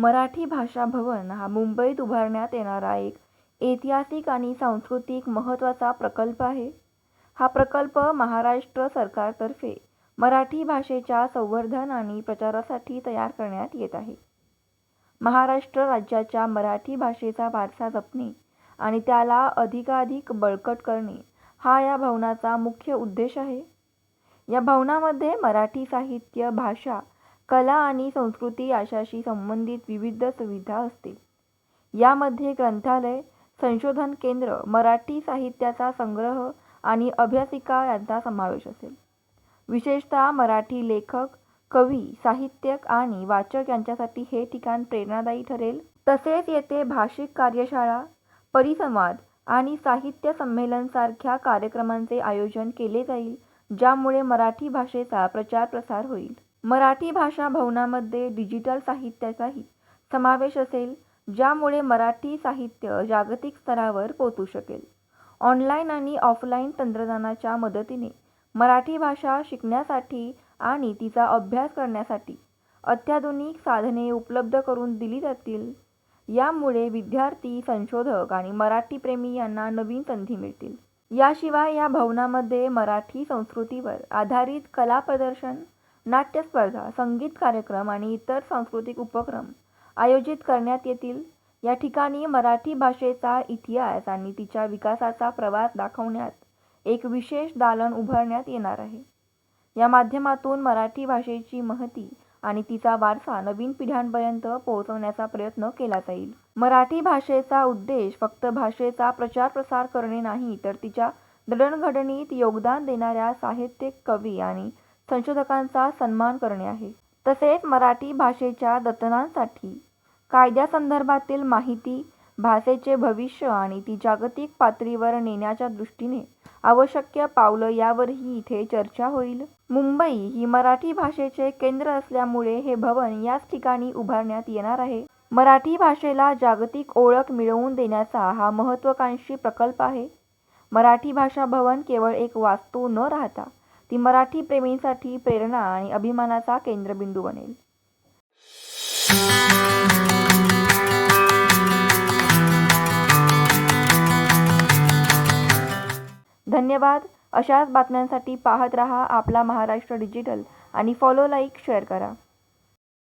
मराठी भाषा भवन हा मुंबईत उभारण्यात येणारा एक ऐतिहासिक आणि सांस्कृतिक महत्त्वाचा प्रकल्प आहे. हा प्रकल्प महाराष्ट्र सरकारतर्फे मराठी भाषेच्या संवर्धन आणि प्रचारासाठी तयार करण्यात येत आहे. महाराष्ट्र राज्याच्या मराठी भाषेचा वारसा जपणे आणि त्याला अधिकाधिक बळकट करणे हा या भवनाचा मुख्य उद्देश आहे. या भवनामध्ये मराठी साहित्य, भाषा, कला आणि संस्कृती अशाशी संबंधित विविध सुविधा असतील. यामध्ये ग्रंथालय, संशोधन केंद्र, मराठी साहित्याचा संग्रह आणि अभ्यासिका यांचा समावेश असेल. विशेषतः मराठी लेखक, कवी, साहित्यक आणि वाचक यांच्यासाठी हे ठिकाण प्रेरणादायी ठरेल. तसेच येथे भाषिक कार्यशाळा, परिसंवाद आणि साहित्य संमेलन सारख्या कार्यक्रमांचे आयोजन केले जाईल ज्यामुळे मराठी भाषेचा प्रचार-प्रसार होईल. मराठी भाषा भवनामध्ये डिजिटल साहित्याचाही समावेश असेल ज्यामुळे मराठी साहित्य जागतिक स्तरावर पोचू शकेल. ऑनलाईन आणि ऑफलाईन तंत्रज्ञानाच्या मदतीने मराठी भाषा शिकण्यासाठी आणि तिचा अभ्यास करण्यासाठी अत्याधुनिक साधने उपलब्ध करून दिली जातील. यामुळे विद्यार्थी, संशोधक आणि मराठीप्रेमी यांना नवीन संधी मिळतील. याशिवाय या भवनामध्ये मराठी संस्कृतीवर आधारित कला प्रदर्शन, नाट्य स्पर्धा, संगीत कार्यक्रम आणि इतर सांस्कृतिक उपक्रम आयोजित करण्यात येतील. या ठिकाणी मराठी भाषेचा इतिहास आणि तिच्या विकासाचा प्रवास दाखवण्यात एक विशेष दालन उभारण्यात येणार आहे. या माध्यमातून मराठी भाषेची महती आणि तिचा वारसा नवीन पिढ्यांपर्यंत पोहोचवण्याचा प्रयत्न केला जाईल. मराठी भाषेचा उद्देश फक्त भाषेचा प्रचार-प्रसार करणे नाही तर तिच्या जडणघडणीत योगदान देणाऱ्या साहित्यिक, कवी आणि संशोधकांचा सन्मान करणे आहे. तसेच मराठी भाषेच्या जतनासाठी कायद्यासंदर्भातील माहिती, भाषेचे भविष्य आणि ती जागतिक पातळीवर नेण्याच्या दृष्टीने आवश्यक पावलं यावरही इथे चर्चा होईल. मुंबई ही मराठी भाषेचे केंद्र असल्यामुळे हे भवन याच ठिकाणी उभारण्यात येणार आहे. मराठी भाषेला जागतिक ओळख मिळवून देण्याचा हा महत्त्वाकांक्षी प्रकल्प आहे. मराठी भाषा भवन केवळ एक वास्तू न राहता ती मराठी प्रेमींसाठी प्रेरणा आणि अभिमानाचा केंद्रबिंदू बनेल. धन्यवाद. अशाच बातम्यांसाठी पाहत रहा आपला महाराष्ट्र डिजिटल आणि फॉलो, लाईक, शेअर करा.